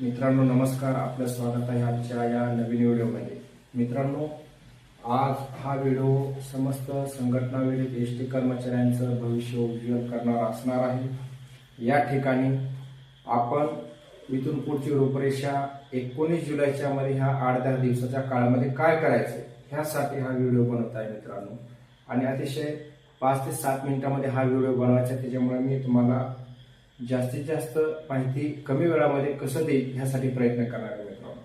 मित्रांनो नमस्कार. आपलं स्वागत आहे आजच्या या नवीन व्हिडिओमध्ये. मित्रांनो आज हा व्हिडिओ समस्त संघटनाविरीत एस टी कर्मचाऱ्यांचं भविष्य उज्ज्वल करणारा असणार आहे. या ठिकाणी आपण इथून पुढची रूपरेषा एकोणीस जुलैच्या मध्ये ह्या आठ दहा दिवसाच्या काळामध्ये काय करायचं ह्यासाठी हा व्हिडिओ बनवत आहे मित्रांनो. आणि अतिशय पाच ते सात मिनिटामध्ये हा व्हिडिओ बनवायचा आहे. त्याच्यामुळे मी तुम्हाला जास्तीत जास्त माहिती कमी वेळामध्ये कसं देईल ह्यासाठी प्रयत्न करणार आहे मित्रांनो.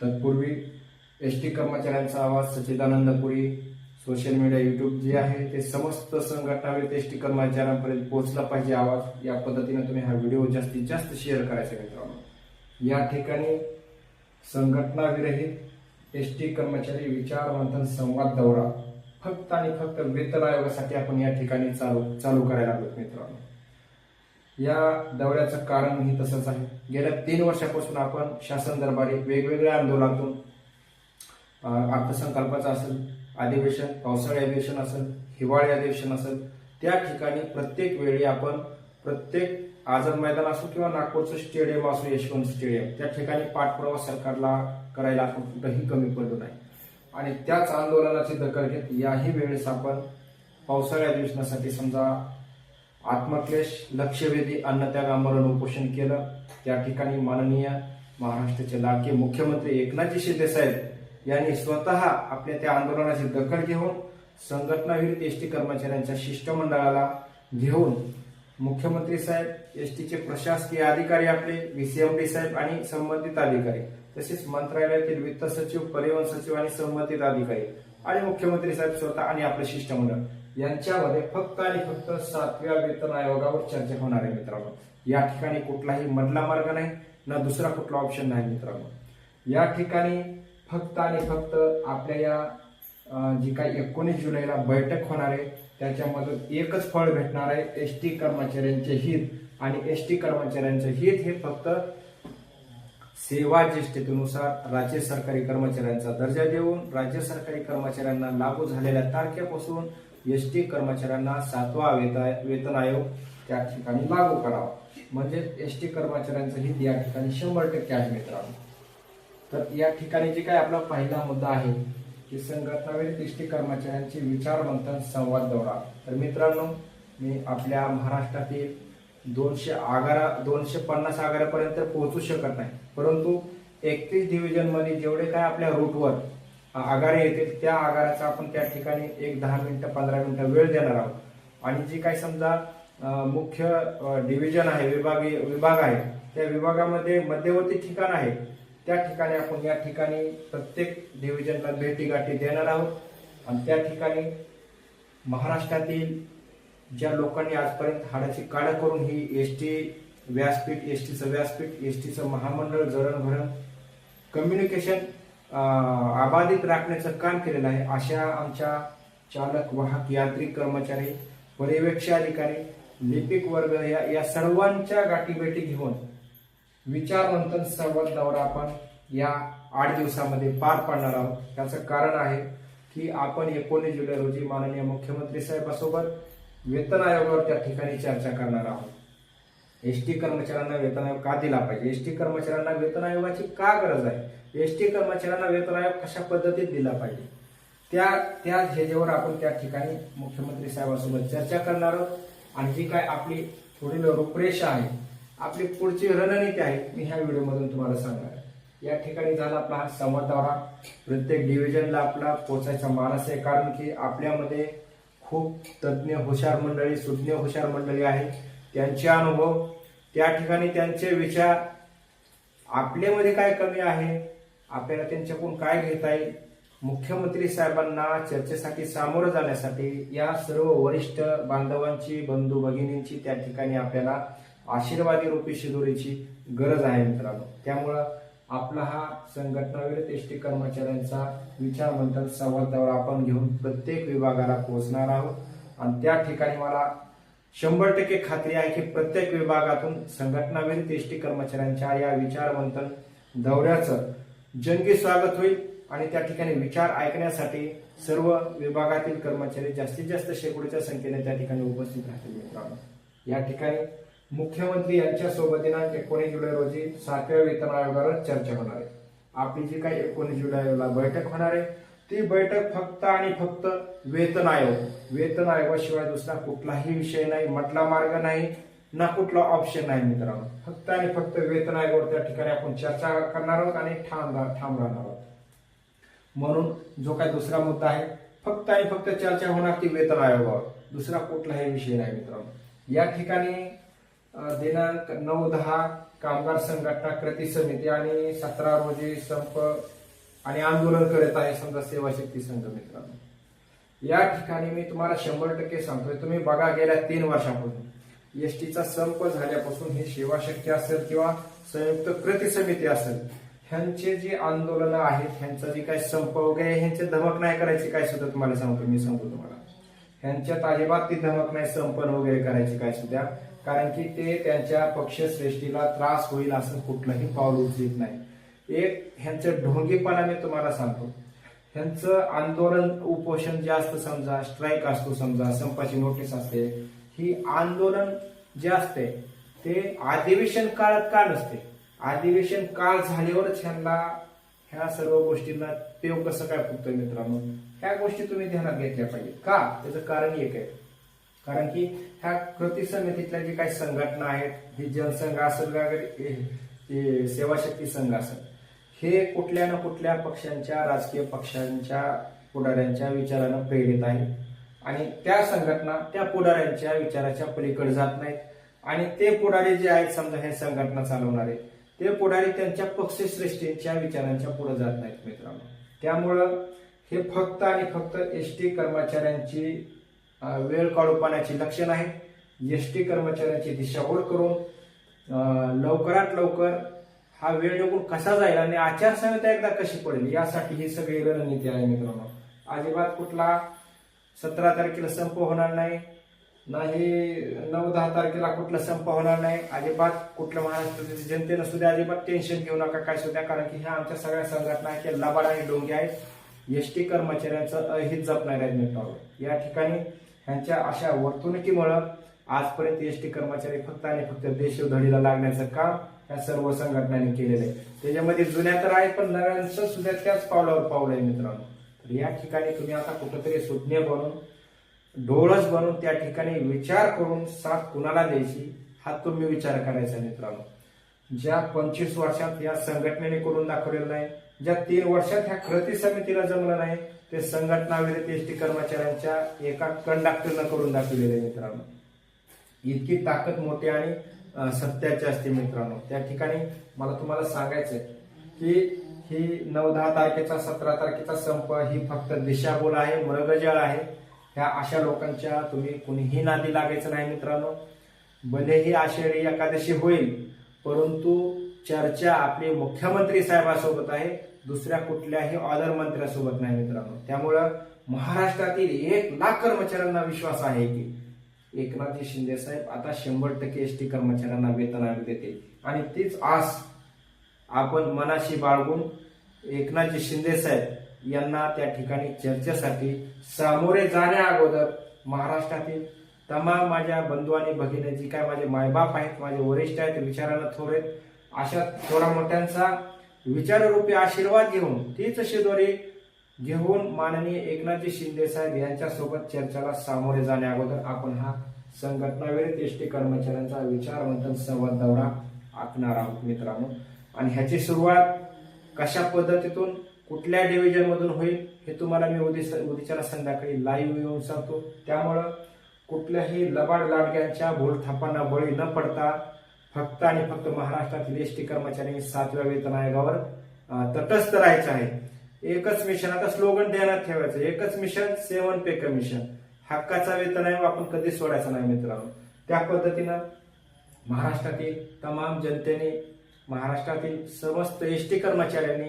तत्पूर्वी एस टी कर्मचाऱ्यांचा आवाज सच्चिदानंदपुरी सोशल मीडिया युट्यूब जे आहे ते समस्त संघटनावित एस टी कर्मचाऱ्यांपर्यंत पोहोचला पाहिजे आवाज. या पद्धतीने तुम्ही हा व्हिडिओ जास्तीत जास्त शेअर करायचा मित्रांनो. या ठिकाणी संघटना विरहित एस टी कर्मचारी विचार मंथन संवाद दौरा. फक्त आणि फक्त वेतन आयोगासाठी आपण या ठिकाणी चालू चालू करायला लागलो मित्रांनो. या दौऱ्याचं कारणही तसंच आहे. गेल्या तीन वर्षापासून आपण शासन दरबारी वेगवेगळ्या आंदोलनातून अर्थसंकल्पाचं असेल अधिवेशन पावसाळी अधिवेशन असेल हिवाळी अधिवेशन असेल त्या ठिकाणी प्रत्येक वेळी आपण प्रत्येक आझाद मैदान असो किंवा नागपूरचं स्टेडियम असो यशवंत स्टेडियम त्या ठिकाणी पाठपुरावा सरकारला करायला आपण कुठंही कमी पडलो नाही. आणि त्याच आंदोलनाची दखल घेत याही वेळेस आपण पावसाळी अधिवेशनासाठी समजा आत्मक्लेश लक्षवेधी अन्नत्याग आमरण उपोषण केलं. त्या ठिकाणी माननीय महाराष्ट्राचे लाडके मुख्यमंत्री एकनाथजी शिंदे साहेब यांनी स्वतः आपल्या त्या आंदोलनाची दखल घेऊन संघटनाविरुद्ध एस टी कर्मचाऱ्यांच्या शिष्टमंडळाला घेऊन मुख्यमंत्री साहेब एस टीचे प्रशासकीय अधिकारी आपले व्हीसीएमडी साहेब आणि संबंधित अधिकारी तसेच मंत्रालयातील वित्त सचिव परिवहन सचिव आणि संबंधित अधिकारी आणि मुख्यमंत्री साहेब स्वतः आणि आपले शिष्टमंडळ. यांच्यामध्ये फक्त आणि फक्त सातव्या वेतन आयोगावर चर्चा होणार आहे मित्रांनो. या ठिकाणी कुठलाही मधला मार्ग नाही ना दुसरा कुठला ऑप्शन नाही मित्रांनो. या ठिकाणी फक्त आणि फक्त आपल्या या जी काही एकोणीस जुलैला बैठक होणार आहे त्याच्यामधून एकच फळ भेटणार आहे एस टी कर्मचाऱ्यांचे हित आणि एस टी कर्मचाऱ्यांचे हित हे फक्त सेवा ज्येष्ठतेनुसार राज्य सरकारी कर्मचाऱ्यांचा दर्जा देऊन राज्य सरकारी कर्मचाऱ्यांना लागू झालेल्या तारखेपासून एस टी कर्मचाऱ्यांना सातवा वेतन वेतन आयोग त्या ठिकाणी लागू करावा. म्हणजे एस टी कर्मचाऱ्यांचं हित या ठिकाणी शंभर टक्के आहे मित्रांनो. तर या ठिकाणी जे काय आपला पहिला मुद्दा आहे की संघटनावरील एस टी कर्मचाऱ्यांचे विचार मंथन संवाद दौरा. तर मित्रांनो मी आपल्या महाराष्ट्रातील दोनशे आगारा दोनशे पन्नास आगारापर्यंत पोहोचू शकत नाही. परंतु एकतीस डिव्हिजनमध्ये जेवढे काय आपल्या रूटवर आगारे येतील त्या आगाराचा आपण त्या ठिकाणी एक दहा मिनिटं पंधरा मिनिटं वेळ देणार आहोत. आणि जी काही समजा मुख्य डिव्हिजन आहे विभागीय विभाग आहे त्या विभागामध्ये मध्यवर्ती ठिकाण आहे त्या ठिकाणी आपण या ठिकाणी प्रत्येक डिव्हिजनला भेटीगाठी देणार आहोत. आणि त्या ठिकाणी महाराष्ट्रातील ज्या लोकांनी आजपर्यंत हाडाची काढ करून ही एस टी व्यासपीठ एस टीचं व्यासपीठ एस टीचं महामंडळ जरणभरण कम्युनिकेशन अबाधित राखण्याचं काम केलेलं आहे. अशा आमच्या चालक वाहक यांत्रिक कर्मचारी पर्यवेक्षक अधिकारी लिपिक वर्ग या या सर्वांच्या गाठीभेटी घेऊन विचारमंथन संवाद दौरा आपण या आठ दिवसामध्ये पार पाडणार आहोत. त्याचं कारण आहे की आपण एकोणीस जुलै रोजी माननीय मुख्यमंत्री साहेबांसोबत वेतन आयोगावर त्या ठिकाणी चर्चा करणार आहोत. एस टी कर्मचाऱ्यांना वेतन आयोग का दिला पाहिजे? एस टी कर्मचाऱ्यांना वेतन आयोगाची का गरज आहे? एस टी कर्मचाऱ्यांना वेतन आयोग कशा पद्धतीत दिला पाहिजे? त्या त्या ह्याच्यावर आपण त्या ठिकाणी मुख्यमंत्री साहेबांसोबत चर्चा करणार आहोत. आणि जी काय आपली पुढील रूपरेषा आहे आपली पुढची रणनीती आहे मी ह्या व्हिडिओमधून तुम्हाला सांगणार या ठिकाणी झाला आपला हा संवाद दौरा. प्रत्येक डिव्हिजनला आपला पोचायचा मानस आहे कारण की आपल्यामध्ये खूप तज्ज्ञ हुशार मंडळी सुज्ञ हुशार मंडळी आहे. त्यांचे अनुभव त्या ठिकाणी त्यांचे विचार आपल्यामध्ये काय कमी आहे? आपल्याला त्यांच्याकडून काय घेता येईल? मुख्यमंत्री साहेबांना चर्चेसाठी सामोरं जाण्यासाठी या सर्व वरिष्ठ बांधवांची बंधू भगिनींची त्या ठिकाणी आपल्याला आशीर्वादी रूपी शिदोरीची गरज आहे मित्रांनो. त्यामुळं आपला हा संघटनाविरत एस टी कर्मचाऱ्यांचा विचार मंथन संवाद आपण घेऊन प्रत्येक विभागाला पोहोचणार आहोत. आणि त्या ठिकाणी मला शंभर टक्के खात्री आहे की प्रत्येक विभागातून संघटनाविरुद्ध एसटी कर्मचाऱ्यांच्या या विचारमंथन दौऱ्याचं जंगी स्वागत होईल आणि त्या ठिकाणी विचार ऐकण्यासाठी सर्व विभागातील कर्मचारी जास्तीत जास्त शेकडोच्या संख्येने त्या ठिकाणी उपस्थित राहतील. मित्रांनो या ठिकाणी मुख्यमंत्री यांच्यासोबत दिनांक एकोणीस जुलै रोजी सातव्या वेतन आयोगावर चर्चा होणार आहे. आपली जी काही एकोणीस जुलैला बैठक होणार आहे ती बैठक फक्त आणि फक्त वेतन आयोग. वेतन आयोगाशिवाय दुसरा कुठलाही विषय नाही म्हटला मार्ग नाही ना कुठला ऑप्शन नाही मित्रांनो. फक्त आणि फक्त वेतन आयोगावर त्या ठिकाणी आपण चर्चा करणार आहोत आणि ठाम ठाम राहणार आहोत. म्हणून जो काही दुसरा मुद्दा आहे फक्त आणि फक्त चर्चा होणार ती वेतन आयोगावर. दुसरा कुठलाही विषय नाही मित्रांनो. या ठिकाणी दिनांक नऊ दहा कामगार संघटना कृती समिती आणि सतरा रोजी संप आणि आंदोलन करत आहे समजा सेवा शक्ती संघ मित्रांनो. या ठिकाणी मी तुम्हाला शंभर टक्के सांगतोय तुम्ही बघा गेल्या तीन वर्षापासून. एसटीचा संप झाल्यापासून ही सेवा शक्ती असेल किंवा संयुक्त कृती समिती असेल ह्यांचे जे आंदोलन आहेत ह्यांचा जे काही संप वगैरे ह्यांचे धमक नाही करायची काय सुद्धा तुम्हाला सांगतो मी सांगतो तुम्हाला. ह्यांच्यात अजिबात ती धमक नाही संपन वगैरे करायची काय सुद्धा. कारण की ते त्यांच्या पक्षश्रेष्ठीला त्रास होईल असं कुठलंही पाऊल उचलित नाही. एक ह्यांचं ढोंगेपणा मी तुम्हाला सांगतो. ह्यांचं आंदोलन उपोषण जे असतं समजा स्ट्राईक असतो समजा संपाची नोटीस असते ही आंदोलन जे असते ते अधिवेशन काळात का नसते? अधिवेशन काळ झाल्यावरच ह्यांना ह्या सर्व गोष्टींना ते कसं काय फुटतोय मित्रांनो? ह्या गोष्टी तुम्ही ध्यानात घेतल्या पाहिजे का? त्याचं कारण एक आहे. कारण की ह्या कृती समितीतल्या जे काही संघटना आहेत ही जनसंघ असेल वगैरे सेवाशक्ती संघ असेल हे कुठल्या ना कुठल्या पक्षांच्या राजकीय पक्षांच्या पुढाऱ्यांच्या विचारानं प्रेरित आहे. आणि त्या संघटना त्या पुढाऱ्यांच्या विचाराच्या पलीकडे जात नाहीत. आणि ते पुढारी जे आहेत समजा हे संघटना चालवणारे ते पुढारी त्यांच्या पक्षश्रेष्ठींच्या विचारांच्या पुढे जात नाहीत मित्रांनो. त्यामुळं हे फक्त आणि फक्त एस टी कर्मचाऱ्यांची वेळ काढू पाण्याची लक्षण आहे एस टी कर्मचाऱ्यांची दिशाभूल करून लवकरात लवकर हा वेळ निघून कसा जाईल आणि आचारसंहिता एकदा कशी पडेल यासाठी ही सगळी रणनीती आहे मित्रांनो. अजिबात कुठला सतरा तारखेला संप होणार नाही नाही नऊ दहा तारखेला कुठला संप होणार नाही अजिबात कुठलं महाराष्ट्रातील जनतेनं सुद्धा अजिबात टेन्शन घेऊ नका काय सुद्धा कारण की ह्या आमच्या सगळ्या संघटना आहेत लबाड आणि डोंगे आहेत. एस टी कर्मचाऱ्यांचं अहित जपणार आहेत मित्रांनो. या ठिकाणी ह्यांच्या अशा वर्तणुकीमुळं आजपर्यंत एस टी कर्मचारी फक्त आणि फक्त देशोधडीला लागण्याचं काम या सर्व संघटनांनी केलेलं आहे. त्याच्यामध्ये जुन्या तर आहेत पण नव्यांचं सुद्धा त्याच पावलावर पावलं आहे मित्रांनो. तर या ठिकाणी तुम्ही आता कुठंतरी सुज्ञ बनून डोळस बनून त्या ठिकाणी विचार करून साथ कुणाला द्यायची हा तुम्ही विचार करायचा मित्रांनो. ज्या पंचवीस वर्षात या संघटनेने करून दाखवलेलं नाही ज्या तीन वर्षात ह्या कृती समितीला जमलं नाही ते संघटना विरुद्ध एस टी कर्मचाऱ्यांच्या एका कंडक्टरनं करून दाखवलेलं आहे मित्रांनो. इतकी ताकद मोठी आणि सत्याची असते मित्रांनो. त्या ठिकाणी मला तुम्हाला सांगायचंय की ही नऊ दहा तारखेचा सतरा तारखेचा संप ही फक्त दिशाभूल आहे मृगजळ आहे. ह्या अशा लोकांच्या तुम्ही कुणीही नादी लागायचं नाही मित्रांनो. भलेही आषाढी एकादशी होईल परंतु चर्चा आपली मुख्यमंत्री साहेबासोबत आहे दुसऱ्या कुठल्याही ऑदर मंत्र्यासोबत नाही मित्रांनो. त्यामुळं महाराष्ट्रातील एक लाख कर्मचाऱ्यांना विश्वास आहे की एकनाथजी शिंदे साहेब आता शंभर टक्के एस टी कर्मचाऱ्यांना वेतन आयोग देतील. आणि तीच आस आपण मनाशी बाळगून एकनाथजी शिंदे साहेब यांना त्या ठिकाणी चर्चेसाठी सामोरे जाण्या अगोदर महाराष्ट्रातील तमाम माझ्या बंधू आणि भगिनी जी काय माझे मायबाप आहेत माझे वरिष्ठ आहेत विचारानं थोर अशा थोडा मोठ्यांचा विचाररूपी आशीर्वाद घेऊन तीच शिदोरी घेऊन माननीय एकनाथजी शिंदे साहेब यांच्यासोबत चर्चेला सामोरे जाण्याअगोदर आपण हा संघटनाविरहित एस टी कर्मचाऱ्यांचा विचारवंतन संवाद दौरा आखणार आहोत मित्रांनो. आणि ह्याची सुरुवात कशा पद्धतीतून कुठल्या डिव्हिजनमधून होईल हे तुम्हाला मी उद्या उद्याच्याला संध्याकाळी लाईव्ह येऊन सांगतो. त्यामुळं कुठल्याही लबाड लाडक्यांच्या भूलथापांना बळी न पडता फक्त आणि फक्त महाराष्ट्रातील एस टी कर्मचाऱ्यांनी सातव्या वेतन आयोगावर तटस्थ राहायचं आहे एकच मिशन आता स्लोगन ध्यानात ठेवायचं. एकच मिशन सेवन पे कमिशन हक्काचा वेतन आहे आपण कधी सोडायचा नाही मित्रांनो. त्या पद्धतीनं महाराष्ट्रातील तमाम जनतेने महाराष्ट्रातील समस्त एस टी कर्मचाऱ्यांनी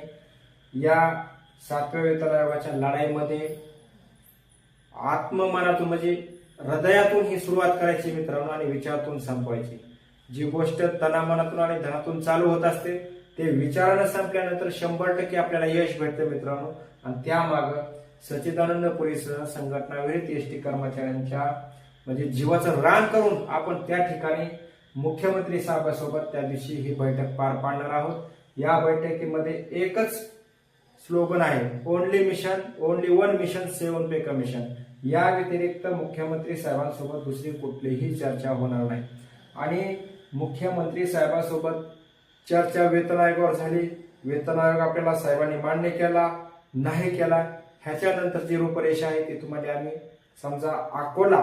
या सातव्या वेतन आयोगाच्या लढाईमध्ये आत्ममनातून म्हणजे हृदयातून ही सुरुवात करायची मित्रांनो आणि विचारातून संपवायची. जी गोष्ट तनामनातून आणि धनातून चालू होत असते ते विचारानं संपल्यानंतर शंभर टक्के आपल्याला यश भेटतं मित्रांनो. आणि त्यामाग सचिदानंद पुरीसह संघटना एस टी कर्मचाऱ्यांच्या म्हणजे जीवाचं रान करून आपण त्या ठिकाणी मुख्यमंत्री साहेबांसोबत त्या दिवशी ही बैठक पार पाडणार आहोत. या बैठकीमध्ये एकच स्लोगन आहे only mission only one mission seven pay commission या व्यतिरिक्त मुख्यमंत्री साहेबांसोबत दुसरी कुठलीही चर्चा होणार नाही. आणि मुख्यमंत्री साहेबांसोबत चर्चा वेतन आयोगावर झाली. वेतन आयोग आपल्याला साहेबांनी मान्य केला नाही केला ह्याच्यानंतर जी रूपरेषा आहे ती तुम्हाला आम्ही समजा अकोला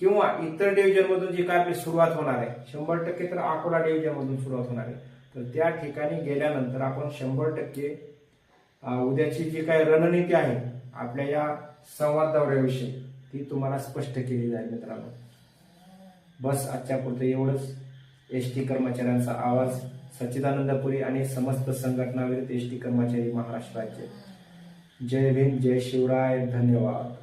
किंवा इतर डिव्हिजनमधून जी काय आपली सुरुवात होणार आहे शंभर टक्के तर अकोला डिव्हिजनमधून सुरुवात होणार आहे. तर त्या ठिकाणी गेल्यानंतर आपण शंभर टक्के उद्याची जी काय रणनीती आहे आपल्या या संवाद दौऱ्याविषयी ती तुम्हाला स्पष्ट केली जाईल मित्रांनो. बस आजच्या पुरतं एवढंच. एस टी कर्मचाऱ्यांचा आवाज सच्चिदानंद पुरी आणि समस्त संघटनाविरुद्ध एस टी कर्मचारी महाराष्ट्राचे जय भीम जय शिवराय धन्यवाद.